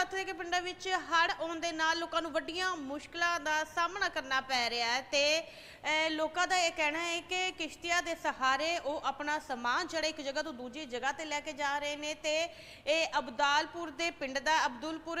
ਲੱਥ ਦੇ ਪਿੰਡਾਂ ਵਿੱਚ ਹੜ੍ਹ ਆਉਣ ਦੇ ਨਾਲ ਲੋਕਾਂ ਨੂੰ ਵੱਡੀਆਂ ਮੁਸ਼ਕਲਾਂ ਦਾ ਸਾਹਮਣਾ ਕਰਨਾ ਪੈ ਰਿਹਾ ਹੈ ਤੇ ਲੋਕਾਂ ਦਾ ਇਹ ਕਹਿਣਾ ਹੈ ਕਿ ਕਿਸ਼ਤੀਆਂ ਦੇ ਸਹਾਰੇ ਉਹ ਆਪਣਾ ਸਮਾਨ ਜਿਹੜਾ ਇੱਕ ਜਗ੍ਹਾ ਤੋਂ ਦੂਜੀ ਜਗ੍ਹਾ ਤੇ ਲੈ ਕੇ ਜਾ ਰਹੇ ਨੇ ਤੇ ਇਹ ਅਬਦਾਲਪੁਰ ਦੇ ਪਿੰਡ ਦਾ ਅਬਦੁਲਪੁਰ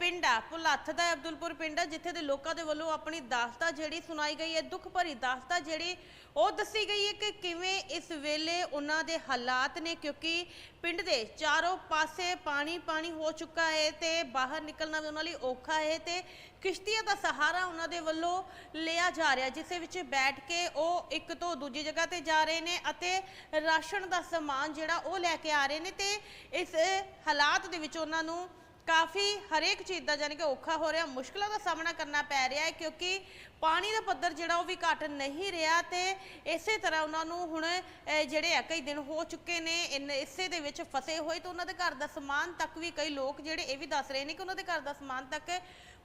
ਪਿੰਡ ਆ। ਭੁਲੱਥ ਦਾ ਅਬਦੁਲਪੁਰ ਪਿੰਡ ਆ, ਜਿੱਥੇ ਦੇ ਲੋਕਾਂ ਦੇ ਵੱਲੋਂ ਆਪਣੀ ਦਾਸਤਾ ਜਿਹੜੀ ਸੁਣਾਈ ਗਈ ਹੈ, ਦੁੱਖ ਭਰੀ ਦਾਸਤਾ ਜਿਹੜੀ ਉਹ ਦੱਸੀ ਗਈ ਹੈ ਕਿ ਕਿਵੇਂ ਇਸ ਵੇਲੇ ਉਹਨਾਂ ਦੇ ਹਾਲਾਤ ਨੇ ਕਿਉਂਕਿ ਪਿੰਡ ਦੇ ਚਾਰੋਂ ਪਾਸੇ ਪਾਣੀ ਪਾਣੀ ਹੋ ਚੁੱਕਾ ਹੈ ਤੇ ਬਾਹਰ ਨਿਕਲਣਾ ਵੀ ਉਹਨਾਂ ਲਈ ਔਖਾ ਹੈ ਤੇ ਕਿਸ਼ਤੀਆਂ ਦਾ ਸਹਾਰਾ ਉਹਨਾਂ ਦੇ ਵੱਲੋਂ ਲਿਆ ਜਾ ਰਿਹਾ, ਜਿਸ ਵਿੱਚ ਬੈਠ ਕੇ ਉਹ ਇੱਕ ਤੋਂ ਦੂਜੀ ਜਗ੍ਹਾ ਤੇ ਜਾ ਰਹੇ ਨੇ ਅਤੇ ਰਾਸ਼ਨ ਦਾ ਸਮਾਨ ਜਿਹੜਾ ਉਹ ਲੈ ਕੇ ਆ ਰਹੇ ਨੇ ਤੇ ਇਸ ਹਾਲਾਤ ਦੇ ਵਿੱਚ ਉਹਨਾਂ ਨੂੰ ਕਾਫੀ ਹਰੇਕ ਚੀਜ਼ ਦਾ ਜਾਨੀ ਕਿ ਔਖਾ ਹੋ ਰਿਹਾ, ਮੁਸ਼ਕਲਾਂ ਦਾ ਸਾਹਮਣਾ ਕਰਨਾ ਪੈ ਰਿਹਾ ਹੈ ਕਿਉਂਕਿ ਪਾਣੀ ਦਾ ਪੱਧਰ ਜਿਹੜਾ ਉਹ ਵੀ ਘਟ ਨਹੀਂ ਰਿਹਾ ਤੇ ਇਸੇ ਤਰ੍ਹਾਂ ਉਹਨਾਂ ਨੂੰ ਹੁਣ ਜਿਹੜੇ ਆ ਕਈ ਦਿਨ ਹੋ ਚੁੱਕੇ ਨੇ, ਇਨ- ਇਸੇ ਦੇ ਵਿੱਚ ਫਸੇ ਹੋਏ ਤੇ ਉਹਨਾਂ ਦੇ ਘਰ ਦਾ ਸਮਾਨ ਤੱਕ ਵੀ ਕਈ ਲੋਕ ਜਿਹੜੇ ਇਹ ਵੀ ਦੱਸ ਰਹੇ ਨੇ ਕਿ ਉਹਨਾਂ ਦੇ ਘਰ ਦਾ ਸਮਾਨ ਤੱਕ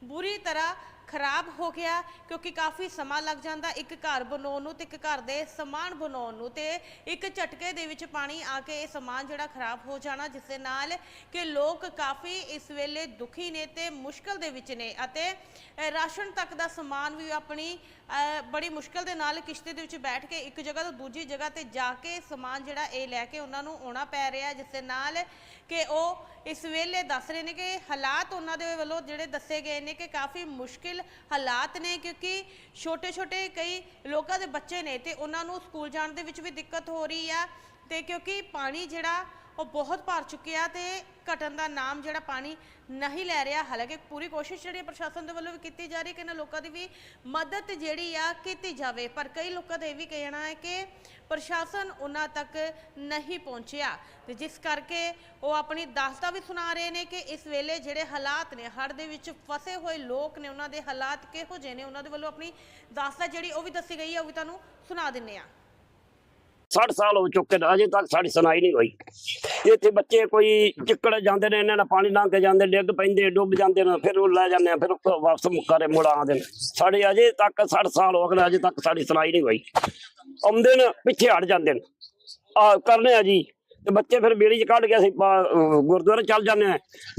ਬੁਰੀ ਤਰ੍ਹਾਂ ਖਰਾਬ ਹੋ ਗਿਆ ਕਿਉਂਕਿ ਕਾਫੀ ਸਮਾਂ ਲੱਗ ਜਾਂਦਾ ਇੱਕ ਘਰ ਬਣਾਉਣ ਨੂੰ ਤੇ ਇੱਕ ਘਰ ਦੇ ਸਮਾਨ ਬਣਾਉਣ ਨੂੰ ਤੇ ਇੱਕ ਝਟਕੇ ਦੇ ਵਿੱਚ ਪਾਣੀ ਆ ਕੇ ਇਹ ਸਮਾਨ ਜਿਹੜਾ ਖਰਾਬ ਹੋ ਜਾਣਾ ਜਿਸ ਦੇ ਨਾਲ ਕਿ ਲੋਕ ਕਾਫੀ ਇਸ ਵੇਲੇ ਦੁਖੀ ਨੇ ਤੇ ਮੁਸ਼ਕਲ ਦੇ ਵਿੱਚ ਨੇ ਅਤੇ ਰਾਸ਼ਨ ਤੱਕ ਦਾ ਸਮਾਨ ਵੀ ਆਪਣੀ ਬੜੀ ਮੁਸ਼ਕਲ ਦੇ ਨਾਲ ਕਿਸ਼ਤੇ ਦੇ ਵਿੱਚ ਬੈਠ ਕੇ ਇੱਕ ਜਗ੍ਹਾ ਤੋਂ ਦੂਜੀ ਜਗ੍ਹਾ ਤੇ ਜਾ ਕੇ ਸਮਾਨ ਜਿਹੜਾ ਇਹ ਲੈ ਕੇ ਉਹਨਾਂ ਨੂੰ ਆਉਣਾ ਪੈ ਰਿਹਾ ਜਿਸ ਦੇ ਨਾਲ ਕਿ ਉਹ ਇਸ ਵੇਲੇ ਦੱਸ ਰਹੇ ਨੇ ਕਿ ਹਾਲਾਤ ਉਹਨਾਂ ਦੇ ਵੱਲੋਂ ਜਿਹੜੇ ਦੱਸੇ ਗਏ ਨੇ ਕਿ ਕਾਫੀ ਮੁਸ਼ਕਿਲ ਹਾਲਾਤ ਨੇ ਕਿਉਂਕਿ ਛੋਟੇ ਛੋਟੇ ਕਈ ਲੋਕਾਂ ਦੇ ਬੱਚੇ ਨੇ ਤੇ ਉਹਨਾਂ ਨੂੰ ਸਕੂਲ ਜਾਣ ਦੇ ਵਿੱਚ ਵੀ ਦਿੱਕਤ ਹੋ ਰਹੀ ਆ ਤੇ ਕਿਉਂਕਿ ਪਾਣੀ ਜਿਹੜਾ ਉਹ ਬਹੁਤ ਭਰ ਚੁੱਕਿਆ ਤੇ ਘਟਣ ਦਾ ਨਾਮ ਜਿਹੜਾ ਪਾਣੀ ਨਹੀਂ ਲੈ ਰਿਹਾ। ਹਾਲਾਂਕਿ ਪੂਰੀ ਕੋਸ਼ਿਸ਼ ਜਿਹੜੀ ਪ੍ਰਸ਼ਾਸਨ ਦੇ ਵੱਲੋਂ ਵੀ ਕੀਤੀ ਜਾ ਰਹੀ ਹੈ ਕਿ ਇਹਨਾਂ ਲੋਕਾਂ ਦੀ ਵੀ ਮਦਦ ਜਿਹੜੀ ਆ ਕੀਤੀ ਜਾਵੇ। ਪਰ ਕਈ ਲੋਕਾਂ ਦਾ ਇਹ ਵੀ ਕਹਿਣਾ ਹੈ ਕਿ ਪ੍ਰਸ਼ਾਸਨ ਉਹਨਾਂ ਤੱਕ ਨਹੀਂ ਪਹੁੰਚਿਆ। ਤੇ ਜਿਸ ਕਰਕੇ ਉਹ ਆਪਣੀ ਦਾਸਤਾ ਵੀ ਸੁਣਾ ਰਹੇ ਨੇ ਕਿ ਇਸ ਵੇਲੇ ਜਿਹੜੇ ਹਾਲਾਤ ਨੇ, ਹੜ੍ਹ ਦੇ ਵਿੱਚ ਫਸੇ ਹੋਏ ਲੋਕ ਨੇ, ਉਹਨਾਂ ਦੇ ਹਾਲਾਤ ਕਿਹੋ ਜਿਹੇ ਨੇ, ਉਹਨਾਂ ਦੇ ਵੱਲੋਂ ਆਪਣੀ ਦਾਸਤਾ ਜਿਹੜੀ ਉਹ ਵੀ ਦੱਸੀ ਗਈ ਹੈ, ਉਹ ਵੀ ਤੁਹਾਨੂੰ ਸੁਣਾ ਦਿੰਨੇ ਆ 60 ਸਾਲ ਹੋ ਚੁੱਕੇ ਨੇ, ਅਜੇ ਤੱਕ ਸਾਡੀ ਸੁਣਾਈ ਨਹੀਂ ਹੋਈ। ਇੱਥੇ ਬੱਚੇ ਕੋਈ ਚਿੱਕੜ ਜਾਂਦੇ ਨੇ, ਇਹਨਾਂ ਨਾਲ ਪਾਣੀ ਲੰਘ ਕੇ ਜਾਂਦੇ, ਡਿੱਗ ਪੈਂਦੇ, ਡੁੱਬ ਜਾਂਦੇ ਨੇ, ਫਿਰ ਉਹ ਲੈ ਜਾਂਦੇ ਆ, ਫਿਰ ਉਹ ਵਾਪਸ ਮੁੱਕਾਰੇ ਮੁੜ ਆਉਂਦੇ ਨੇ। ਸਾਡੇ ਅਜੇ ਤੱਕ 60 ਸਾਲ ਹੋ ਗਏ ਅਜੇ ਤੱਕ ਸਾਡੀ ਸੁਣਾਈ ਨਹੀਂ ਹੋਈ। ਆਉਂਦੇ ਨੇ, ਪਿੱਛੇ ਹਟ ਜਾਂਦੇ ਨੇ। ਆ ਕਰਨੇ ਆ ਜੀ, ਤੇ ਬੱਚੇ ਫਿਰ ਬੇੜੀ ਚ ਕੱਢ ਕੇ ਅਸੀਂ ਗੁਰਦੁਆਰੇ ਚੱਲ ਜਾਂਦੇ ਆ।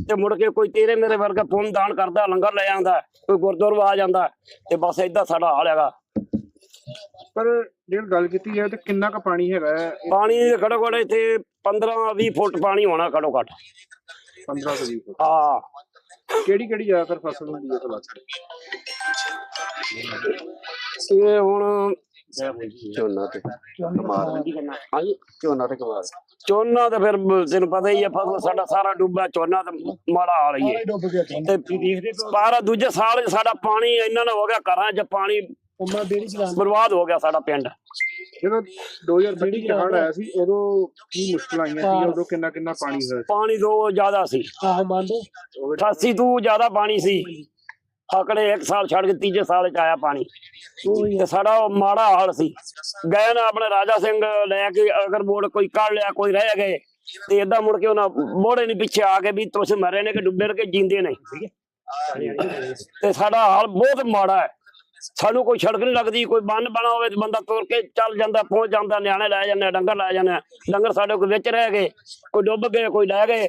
ਤੇ ਮੁੜ ਕੇ ਕੋਈ ਤੇਰੇ ਮੇਰੇ ਵਰਗਾ ਪੁੰਨ ਦਾਨ ਕਰਦਾ, ਲੰਗਰ ਲੈ ਆਉਂਦਾ, ਕੋਈ ਗੁਰਦੁਆਰੇ ਆ ਜਾਂਦਾ, ਤੇ ਬਸ ਏਦਾਂ ਸਾਡਾ ਹਾਲ ਹੈਗਾ। ਪਰ ਜੇ ਗੱਲ ਕੀਤੀ ਜਾਏ ਤਾਂ ਕਿੰਨਾ ਕੁ ਪਾਣੀ ਹੈਗਾ ਹੈ? ਪਾਣੀ ਘੱਟੋ ਘੱਟ ਇੱਥੇ 15 20 ਫੁੱਟ ਪਾਣੀ ਹੋਣਾ ਘੱਟੋ ਘੱਟ 15 ਤੋਂ 20 ਫੁੱਟ। ਹਾਂ। ਕਿਹੜੀ ਕਿਹੜੀ ਜ਼ਿਆਦਾਤਰ ਫਸਲ ਹੁੰਦੀ ਹੈ ਤੁਹਾਡੇ ਇਹ ਹੁਣ ਝੋਨਾ ਤੇ। ਹਾਂਜੀ? ਝੋਨਾ ਤੇ ਕਵਾਰ ਝੋਨਾ ਤੇ ਫਿਰ ਤੈਨੂੰ ਪਤਾ ਹੀ ਆ ਫਸਲ ਸਾਡਾ ਸਾਰਾ ਡੁੱਬਾ ਝੋਨਾ ਤੇ ਮਾੜਾ ਹਾਲ ਹੀ ਹੈ। ਤੇ ਸਾਰਾ ਦੂਜੇ ਸਾਲ ਸਾਡਾ ਪਾਣੀ ਇੰਨਾ ਨਾ ਹੋ ਗਿਆ ਘਰਾਂ 'ਚ ਪਾਣੀ ਉਮਾ ਬੇੜੀ ਚਲਾਉਣ ਬਰਬਾਦ ਹੋ ਗਿਆ ਸਾਡਾ ਪਿੰਡ। ਜਦੋਂ 2020 ਚ ਹੜ੍ਹ ਆਇਆ ਸੀ ਉਦੋਂ ਕੀ ਮੁਸ਼ਕਲ ਆਈਆਂ ਸੀ ਉਦੋਂ ਕਿੰਨਾ ਕਿੰਨਾ ਪਾਣੀ ਹੋਇਆ ਪਾਣੀ ਤੋਂ ਜ਼ਿਆਦਾ ਸੀ। ਆਹ ਮੰਨਦੇ 88 ਤੋਂ ਜ਼ਿਆਦਾ ਪਾਣੀ ਸੀ। ਆਕੜੇ ਇੱਕ ਸਾਲ ਛੱਡ ਕੇ ਤੀਜੇ ਸਾਲ 'ਚ ਆਇਆ ਪਾਣੀ। ਤੇ ਸਾਡਾ ਉਹ ਮਾੜਾ ਹਾਲ ਸੀ। ਗਏ ਨਾ ਆਪਣੇ ਰਾਜਾ ਸਿੰਘ ਲੈ ਕੇ ਅਗਰ ਬੋੜ ਕੋਈ ਕੱਢ ਲਿਆ ਕੋਈ ਰਹਿ ਗਏ ਤੇ ਏਦਾਂ ਮੁੜ ਕੇ ਉਹਨਾਂ ਬੋੜੇ ਨਹੀਂ ਪਿੱਛੇ ਆ ਕੇ ਵੀ ਤੁਸੀਂ ਮਰੇ ਨੇ ਕਿ ਡੁੱਬੇ ਨੇ ਕਿ ਜਿੰਦੇ ਨੇ। ਤੇ ਸਾਡਾ ਹਾਲ ਬਹੁਤ ਮਾੜਾ ਹੈ। ਸਾਨੂੰ ਕੋਈ ਸੜਕ ਨਹੀਂ ਲੱਗਦੀ ਕੋਈ ਬੰਨ ਬਣਾ ਹੋਵੇ ਤੇ ਬੰਦਾ ਤੁਰ ਕੇ ਚੱਲ ਜਾਂਦਾ ਪਹੁੰਚ ਜਾਂਦਾ ਨਿਆਣੇ ਲੈ ਜਾਂਦੇ ਡੰਗਰ ਲੈ ਜਾਂਦੇ। ਡੰਗਰ ਸਾਡੇ ਕੋਲ ਵਿੱਚ ਰਹਿ ਗਏ ਕੋਈ ਡੁੱਬ ਗਏ ਕੋਈ ਲੈ ਗਏ।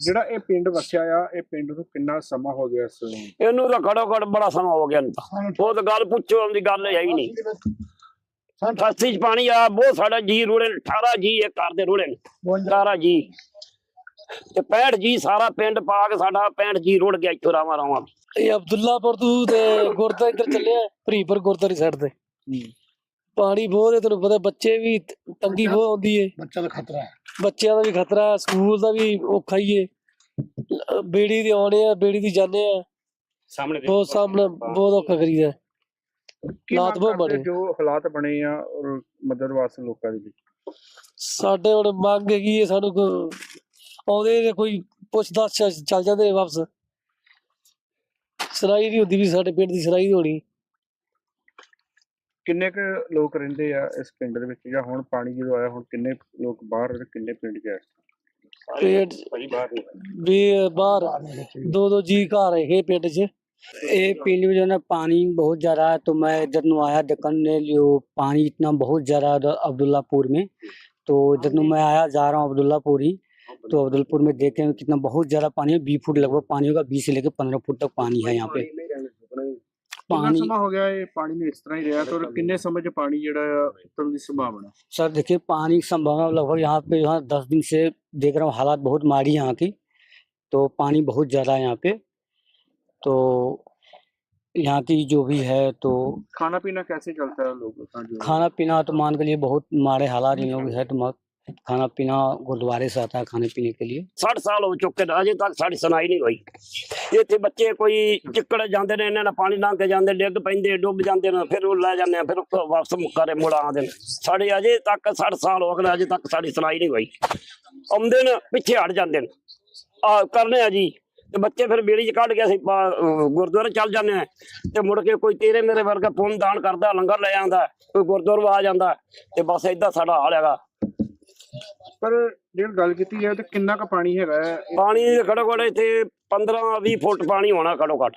ਜਿਹੜਾ ਇਹ ਪਿੰਡ ਵਸਿਆ ਆ ਇਹ ਪਿੰਡ ਨੂੰ ਕਿੰਨਾ ਸਮਾਂ ਹੋ ਗਿਆ ਇਸ ਇਹਨੂੰ ਤਾਂ ਘੜੋ ਘੜ ਬੜਾ ਸਮਾਂ ਹੋ ਗਿਆ ਉਹ ਤਾਂ। ਗੱਲ ਪੁੱਛੋ ਦੀ ਗੱਲ ਹੈ ਹੀ ਨਹੀਂ। ਫਸੀ ਚ ਪਾਣੀ ਆ ਬਹੁਤ ਸਾਡਾ ਜੀ ਰੁੜੇ ਨੇ 18 ਜੀ ਇਹ ਘਰ ਦੇ ਰੁੜੇ ਨੇ 18 ਜੀ। ਤੇ 65 ਜੀ ਸਾਰਾ ਪਿੰਡ ਪਾ ਕੇ ਸਾਡਾ 65 ਜੀ ਰੁੜ ਗਿਆ ਇੱਥੋਂ ਰਾਵਾਂ ਰਾਵਾਂ ਇਹ ਅਬਦੁੱਲਾਪੁਰ ਤੋਂ ਤੇ ਗੁਰਦਾ ਇੱਧਰ ਚੱਲਿਆ ਭਰੀਪੁਰ ਗੁਰਦਾਰੀ ਸਾਈਡ ਤੇ। ਪਾਣੀ ਬਹੁਤ ਹੈ ਤੈਨੂੰ ਪਤਾ ਬੱਚੇ ਵੀ ਤੰਗੀ ਬਹੁਤ ਆਉਂਦੀ ਏ। ਬੱਚਾ ਦਾ ਖਤਰਾ ਹੈ। ਬੱਚਿਆਂ ਦਾ ਵੀ ਖਤਰਾ ਸਕੂਲ ਦਾ ਵੀ ਔਖਾ ਹੀ ਏ। ਬੇੜੀ ਦੇ ਆਉਣੇ ਆ ਬੇੜੀ ਦੀ ਜਾਂਦੇ ਆ। ਸਾਹਮਣੇ ਬਹੁਤ ਸਾਹਮਣਾ ਬਹੁਤ ਔਖਾ ਕਰੀਦਾ ਹਾਲਾਤ ਬਹੁਤ ਮਾੜੇ। ਜੋ ਹਾਲਾਤ ਬਣੇ ਆ ਔਰ ਮਦਦ ਵਾਸਤੇ ਲੋਕਾਂ ਦੇ ਲਈ? ਸਾਡੇ ਹੁਣ ਮੰਗ ਹੈਗੀ ਏ ਸਾਨੂੰ ਆਉਂਦੇ ਨੇ ਕੋਈ ਪੁੱਛ ਦੱਸ ਚੱਲ ਜਾਂਦੇ ਵਾਪਸ। ਸਰਾਈ ਨਹੀਂ ਹੁੰਦੀ ਵੀ ਸਾਡੇ ਪਿੰਡ ਦੀ ਸਰਾਈ ਹੋਣੀ ਕਿੰਨੇ ਕੁ ਲੋਕ ਰਹਿੰਦੇ ਆ ਇਸ ਪਿੰਡ ਦੇ ਵਿੱਚ ਜਾਂ ਹੁਣ ਪਾਣੀ ਜਦੋਂ ਆਇਆ ਹੁਣ ਕਿੰਨੇ ਲੋਕ ਬਾਹਰ ਤੇ ਕਿੰਨੇ ਪਿੰਡ ਚ ਆ ਪਿੰਡ ਭਾਜੀ ਬਾਹਰ ਨਹੀਂ ਵੀ ਬਾਹਰ ਦੋ ਦੋ ਜੀ ਘਰ ਹੈਗੇ ਪਿੰਡ 'ਚ ये पिंड में जो है ना पानी बहुत ज़्यादा है तो मैं इधर नु आया देखने लियो पानी इतना बहुत ज़्यादा है उधर अब्दुल्लापुर में तो इधर नु मैं आया जा रहा हूँ अब्दुल्लापुर ही तो अब्दुलपुर में देखे हैं कितना बहुत ज्यादा पानी है बीस फुट लगभग पानी होगा बीस से लेकर पंद्रह फुट तक पानी है यहाँ पे ਕਿੰਨਾ पानी ਸਮਾਂ ਹੋ ਗਿਆ ਇਹ ਪਾਣੀ ਨੂੰ ਇਸ ਤਰ੍ਹਾਂ ਹੀ ਰਿਹਾ ਤੇ ਔਰ ਕਿੰਨੇ ਸਮੇਂ 'ਚ ਪਾਣੀ ਜਿਹੜਾ ਆ ਉਤਰਨ ਦੀ ਸੰਭਾਵਨਾ सर देखिए पानी की संभावना लगभग यहाँ पे यहाँ दस दिन से देख रहा हूँ हालात बहुत माड़ी है यहाँ की तो पानी बहुत ज़्यादा है यहाँ पे तो यहाँ की जो भी है तो खाना पीना कैसे चलता है लोगों का जो खाना पीना तो मान के लिए बहुत माड़े हालात इन लोग है तो मा- खाना पीना गुरुद्वारे से आता है खाने पीने के लिए 60 ਸਾਲ ਹੋ ਚੁੱਕੇ ਨੇ ਅਜੇ ਤੱਕ ਸਾਡੀ ਸੁਣਾਈ ਨਹੀਂ ਹੋਈ ਇੱਥੇ ਬੱਚੇ ਕੋਈ ਚਿੱਕੜ ਜਾਂਦੇ ਨੇ ਇਹਨਾਂ ਨਾਲ ਪਾਣੀ ਲੰਘ ਕੇ ਜਾਂਦੇ ਡਿੱਗ ਪੈਂਦੇ ਡੁੱਬ ਜਾਂਦੇ ਨੇ ਫਿਰ ਉਹ ਲੈ ਜਾਂਦੇ ਆ ਫਿਰ ਉਹ ਵਾਪਸ ਮੁੱਕਾਰੇ ਮੁੜ ਆਉਂਦੇ ਨੇ ਸਾਡੇ ਅਜੇ ਤੱਕ 60 ਸਾਲ ਹੋ ਗਏ ਨੇ, ਅਜੇ ਤੱਕ ਸਾਡੀ ਸੁਣਾਈ ਨਹੀਂ ਹੋਈ ਆਉਂਦੇ ਨੇ ਪਿੱਛੇ ਹਟ ਜਾਂਦੇ ਨੇ ਆ ਕਰਨੇ ਆ ਜੀ ਤੇ ਬੱਚੇ ਫਿਰ ਬੇੜੀ 'ਚ ਕੱਢ ਕੇ ਅਸੀਂ ਪਾ- ਅਹ ਗੁਰਦੁਆਰੇ ਚੱਲ ਜਾਂਦੇ ਆ ਤੇ ਮੁੜ ਕੇ ਕੋਈ ਤੇਰੇ ਮੇਰੇ ਵਰਗਾ ਪੁੰਨ ਦਾਨ ਕਰਦਾ ਲੰਗਰ ਲੈ ਆਂਦਾ ਕੋਈ ਗੁਰਦੁਆਰੇ ਆ ਜਾਂਦਾ ਤੇ ਬਸ ਏਦਾਂ ਸਾਡਾ ਹਾਲ ਹੈਗਾ ਪਰ ਜੇ ਗੱਲ ਕੀਤੀ ਹੈ ਤੇ ਕਿੰਨਾ ਕੁ ਪਾਣੀ ਹੈਗਾ ਹੈ? ਪਾਣੀ ਦੇ ਘੜੋ ਘੜ ਇੱਥੇ 15 20 ਫੁੱਟ ਪਾਣੀ ਹੋਣਾ ਘੜੋ ਘੱਟ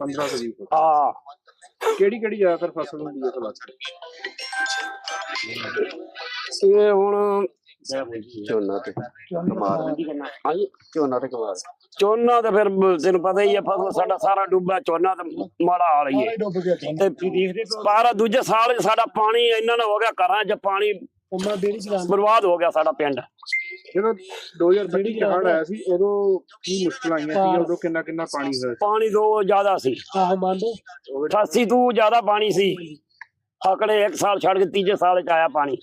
15 ਤੋਂ 20 ਫੁੱਟ। ਆ ਕਿਹੜੀ ਕਿਹੜੀ ਜ਼ਿਆਦਾਤਰ ਫਸਲ ਹੁੰਦੀ ਹੈ ਤੁਹਾਡੇ ਇਹ ਹੁਣ ਝੋਨਾ ਤੇ। ਕਮਾਲ ਹਾਂਜੀ। ਝੋਨਾ ਤੇ ਕਮਾਲ ਝੋਨਾ ਤਾਂ ਫਿਰ ਤੈਨੂੰ ਪਤਾ ਹੀ ਹੈ ਫਸਲ ਸਾਡਾ ਸਾਰਾ ਡੁੱਬਾ ਝੋਨਾ ਤਾਂ ਮਾੜਾ ਹਾਲ ਹੀ ਹੈ। ਤੇ ਸਾਰਾ ਦੂਜੇ ਸਾਲ ਸਾਡਾ ਪਾਣੀ ਇੰਨਾ ਨਾ ਹੋ ਗਿਆ ਘਰਾਂ 'ਚ ਪਾਣੀ ਬਰਬਾਦ ਹੋ ਗਿਆ ਸਾਡਾ ਪਿੰਡ। ਜਦੋਂ 2020 ਚ ਹੜ੍ਹ ਆਇਆ ਸੀ ਉਦੋਂ ਕੀ ਮੁਸ਼ਕਲਾਂ ਆਈਆਂ ਸੀ? ਉਦੋਂ ਕਿੰਨਾ ਕਿੰਨਾ ਪਾਣੀ ਹੋਇਆ ਸੀ? ਪਾਣੀ ਤੋਂ ਜ਼ਿਆਦਾ ਸੀ। ਆਹ ਮੰਨ ਲਓ। 88 ਤੋਂ ਜ਼ਿਆਦਾ ਪਾਣੀ ਸੀ। ਆਕੜੇ ਇੱਕ ਸਾਲ ਛੱਡ ਕੇ ਤੀਜੇ ਸਾਲ 'ਚ ਆਇਆ ਪਾਣੀ।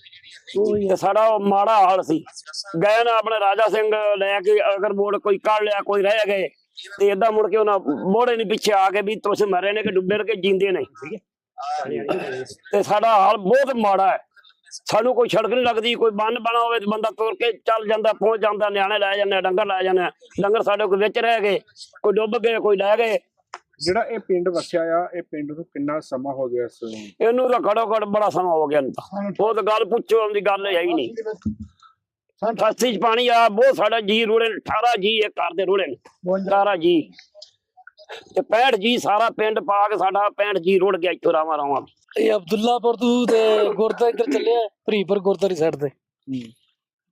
ਤੇ ਸਾਡਾ ਉਹ ਮਾੜਾ ਹਾਲ ਸੀ। ਗਏ ਨਾ ਆਪਣੇ ਰਾਜਾ ਸਿੰਘ ਲੈ ਕੇ ਅਗਰ ਬੋੜ ਕੋਈ ਕੱਢ ਲਿਆ ਕੋਈ ਰਹਿ ਗਏ ਤੇ ਏਦਾਂ ਮੁੜ ਕੇ ਉਹਨਾਂ ਬੋੜੇ ਨਹੀਂ ਪਿੱਛੇ ਆ ਕੇ ਵੀ ਤੁਸੀਂ ਮਰੇ ਨੇ ਕਿ ਡੁੱਬੇ ਨੇ ਕਿ ਜਿੰਦੇ ਨਹੀਂ ਤੇ ਸਾਡਾ ਹਾਲ ਬਹੁਤ ਮਾੜਾ ਹੈ। ਸਾਨੂੰ ਕੋਈ ਸੜਕ ਨਹੀਂ ਲੱਗਦੀ ਕੋਈ ਬੰਨ ਬਣਾ ਹੋਵੇ ਤੇ ਬੰਦਾ ਤੁਰ ਕੇ ਚੱਲ ਜਾਂਦਾ ਪਹੁੰਚ ਜਾਂਦਾ ਨਿਆਣੇ ਲੈ ਜਾਂਦੇ ਡੰਗਰ ਲੈ ਜਾਂਦੇ। ਡੰਗਰ ਸਾਡੇ ਕੋਈ ਵਿੱਚ ਰਹਿ ਗਏ ਕੋਈ ਡੁੱਬ ਗਏ ਕੋਈ ਲੈ ਗਏ। ਜਿਹੜਾ ਇਹ ਪਿੰਡ ਵਸਿਆ ਆ ਇਹ ਪਿੰਡ ਨੂੰ ਕਿੰਨਾ ਸਮਾਂ ਹੋ ਗਿਆ ਇਸ ਇਹਨੂੰ ਤਾਂ ਘੜੋ ਘੜ ਬੜਾ ਸਮਾਂ ਹੋ ਗਿਆ ਇਹਨੂੰ ਤਾਂ। ਉਹ ਤਾਂ ਗੱਲ ਪੁੱਛੋ ਦੀ ਗੱਲ ਹੈ ਹੀ ਨਹੀਂ ਫਸਤੀ ਚ ਪਾਣੀ ਆ ਬਹੁਤ ਸਾਡਾ ਜੀ ਰੁੜੇ ਨੇ 18 ਜੀ ਇੱਕ ਘਰ ਦੇ ਰੁੜੇ ਨੇ। 18 ਜੀ। ਤੇ 65 ਜੀ ਸਾਰਾ ਪਿੰਡ ਪਾ ਕੇ ਸਾਡਾ 65 ਜੀ ਰੁੜ ਗਿਆ ਇੱਥੋਂ ਰਾਵਾਂ ਰਾਵਾਂ ਇਹ ਅਬਦੁੱਲਾਪੁਰ ਤੋਂ ਤੇ ਗੁਰਦਾ ਇੱਧਰ ਚੱਲਿਆ ਭਰੀਪੁਰ ਗੁਰਦਾਰੀ ਸਾਈਡ ਤੇ।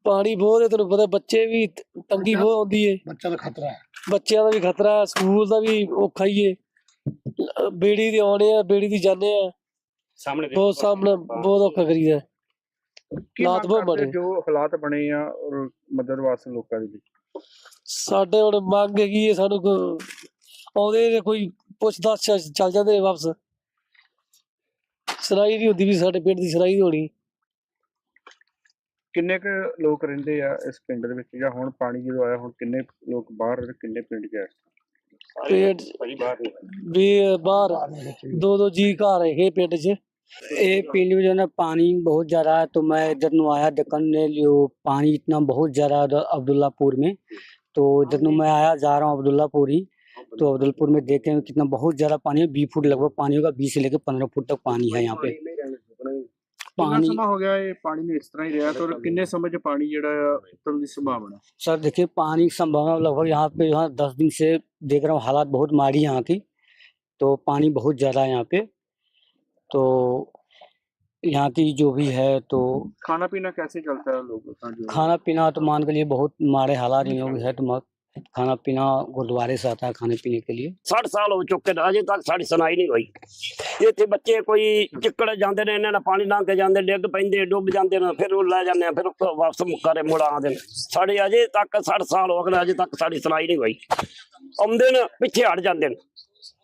ਪਾਣੀ ਬਹੁਤ ਹੈ ਤੈਨੂੰ ਪਤਾ ਬੱਚੇ ਵੀ ਤੰਗੀ ਬਹੁਤ ਆਉਂਦੀ ਏ। ਬੱਚਾ ਦਾ ਖਤਰਾ ਹੈ। ਬੱਚਿਆਂ ਦਾ ਵੀ ਖਤਰਾ ਹੈ, ਸਕੂਲ ਦਾ ਵੀ ਔਖਾ ਹੀ ਏ। ਬੇੜੀ ਦੇ ਆਉਣੇ ਆ ਬੇੜੀ ਦੀ ਜਾਂਦੇ ਆ। ਸਾਹਮਣੇ ਬਹੁਤ ਸਾਹਮਣੇ ਬਹੁਤ ਔਖਾ ਕਰੀਦਾ ਹਾਲਾਤ ਬਹੁਤ ਮਾੜੇ। ਜੋ ਹਾਲਾਤ ਬਣੇ ਆ ਮਦਦ ਵਾਸਤੇ ਲੋਕਾਂ ਦੇ ਲਈ? ਸਾਡੇ ਹੁਣ ਮੰਗ ਹੈਗੀ ਏ ਸਾਨੂੰ ਕੋ- ਆਉਂਦੇ ਨੇ ਕੋਈ ਪੁੱਛਦਾ ਚੱਲ ਜਾਂਦੇ ਨੇ ਵਾਪਸ ਸੁਣਾਈ ਨਹੀਂ ਹੁੰਦੀ ਵੀ ਸਾਡੇ ਪਿੰਡ ਦੀ ਸੁਣਾਈ ਨਹੀਂ ਹੋਣੀ ਕਿੰਨੇ ਕੁ ਲੋਕ ਰਹਿੰਦੇ ਆ ਇਸ ਪਿੰਡ ਦੇ ਵਿੱਚ ਜਾਂ ਹੁਣ ਪਾਣੀ ਜਦੋਂ ਆਇਆ ਹੁਣ ਕਿੰਨੇ ਲੋਕ ਬਾਹਰ ਤੇ ਕਿੰਨੇ ਪਿੰਡ ਚ ਆ ਪਿੰਡ ਵੀ ਬਾਹਰ ਦੋ ਦੋ ਜੀ ਘਰ ਹੈਗੇ ਪਿੰਡ 'ਚ ये पिंड में जो है ना पानी बहुत ज़्यादा है तो मैं इधर नु आया दक्कन ने जो पानी इतना बहुत ज़्यादा है उधर अब्दुल्लापुर में तो इधर नु मैं आया जा रहा हूँ अब्दुल्लापुर ही तो अब्दुल्लापुर में देखे हैं कितना बहुत ज़्यादा पानी है बीस फुट लगभग पानी होगा बीस से लेकर पंद्रह फुट तक पानी है यहाँ पे ਕਿੰਨਾ पानी ਸਮਾਂ ਹੋ ਗਿਆ ਇਹ ਪਾਣੀ ਨੂੰ ਇਸ ਤਰ੍ਹਾਂ ਹੀ ਰਿਹਾ ਤੇ ਔਰ ਕਿੰਨੇ ਸਮੇਂ ਚ ਪਾਣੀ ਜਿਹੜਾ ਆ ਉਤਰਨ ਦੀ ਸੰਭਾਵਨਾ सर देखिए पानी की संभावना लगभग यहाँ पे यहाँ दस दिन से देख रहा हूँ हालात बहुत माड़ी है यहाँ की तो पानी बहुत ज़्यादा है यहाँ पे तो यहाँ की जो भी है तो खाना पीना कैसे चलता है लोगों का जो खाना पीना तो मान के लिए बहुत माड़े हालात इन लोग है तो मा- खाना पीना गुरुद्वारे से आता है खाने पीने के लिए 60 ਸਾਲ ਹੋ ਚੁੱਕੇ ਨੇ ਅਜੇ ਤੱਕ ਸਾਡੀ ਸੁਣਾਈ ਨਹੀਂ ਹੋਈ ਇੱਥੇ ਬੱਚੇ ਕੋਈ ਚਿੱਕੜ ਜਾਂਦੇ ਨੇ ਇਹਨਾਂ ਨਾਲ ਪਾਣੀ ਲੰਘ ਕੇ ਜਾਂਦੇ ਡਿੱਗ ਪੈਂਦੇ ਡੁੱਬ ਜਾਂਦੇ ਨੇ ਫਿਰ ਉਹ ਲੈ ਜਾਂਦੇ ਆ ਫਿਰ ਉਹ ਵਾਪਸ ਮੁੱਕਾਰੇ ਮੁੜ ਆਉਂਦੇ ਨੇ ਸਾਡੇ ਅਜੇ ਤੱਕ 60 ਸਾਲ ਹੋ ਗਏ ਨੇ, ਅਜੇ ਤੱਕ ਸਾਡੀ ਸੁਣਾਈ ਨਹੀਂ ਹੋਈ ਆਉਂਦੇ ਨੇ ਪਿੱਛੇ ਹਟ ਜਾਂਦੇ ਨੇ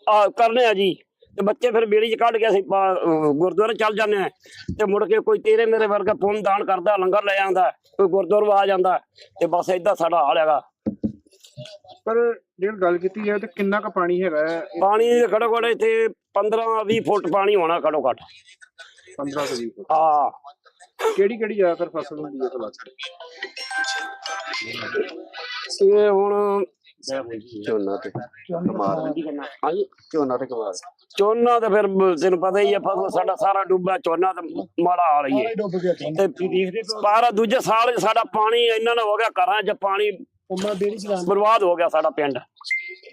ਆ ਕਰਨੇ ਆ ਜੀ ਤੇ ਬੱਚੇ ਫਿਰ ਬੇੜੀ 'ਚ ਕੱਢ ਕੇ ਅਸੀਂ ਪਾ- ਅਹ ਗੁਰਦੁਆਰੇ ਚੱਲ ਜਾਂਦੇ ਆ ਤੇ ਮੁੜ ਕੇ ਕੋਈ ਤੇਰੇ ਮੇਰੇ ਵਰਗਾ ਪੁੰਨ ਦਾਨ ਕਰਦਾ ਲੰਗਰ ਲੈ ਆਂਦਾ ਕੋਈ ਗੁਰਦੁਆਰੇ ਆ ਜਾਂਦਾ ਤੇ ਬਸ ਏਦਾਂ ਸਾਡਾ ਹਾਲ ਹੈਗਾ ਪਰ ਜੇ ਗੱਲ ਕੀਤੀ ਹੈ ਤੇ ਕਿੰਨਾ ਕੁ ਪਾਣੀ ਹੈਗਾ ਹੈ? ਇਹ ਪਾਣੀ ਦੇ ਘੜੋ ਘੜ ਇੱਥੇ 15 20 ਫੁੱਟ ਪਾਣੀ ਹੋਣਾ ਘੜੋ ਘੱਟ 15 ਤੋਂ 20 ਫੁੱਟ। ਆ ਕਿਹੜੀ ਕਿਹੜੀ ਜ਼ਿਆਦਾਤਰ ਫਸਲ ਹੁੰਦੀ ਹੈ ਤੁਹਾਡੇ ਇਹ ਹੁਣ ਝੋਨਾ ਤੇ ਕਮਾਲ। ਹਾਂਜੀ। ਝੋਨਾ ਤੇ ਕਮਾਲ। ਝੋਨਾ ਤਾਂ ਫਿਰ ਬ- ਤੈਨੂੰ ਪਤਾ ਹੀ ਹੈ ਫਸਲ ਸਾਡਾ ਸਾਰਾ ਡੁੱਬਾ ਝੋਨਾ ਤਾਂ ਮਾੜਾ ਹਾਲ ਹੀ ਹੈ। ਤੇ ਸਾਰਾ ਦੂਜੇ ਸਾਲ 'ਚ ਸਾਡਾ ਪਾਣੀ ਇੰਨਾ ਨਾ ਹੋ ਗਿਆ ਘਰਾਂ 'ਚ ਪਾਣੀ ਉਮਾ ਬੇੜੀ ਚਲਾ ਬਰਬਾਦ ਹੋ ਗਿਆ ਸਾਡਾ ਪਿੰਡ।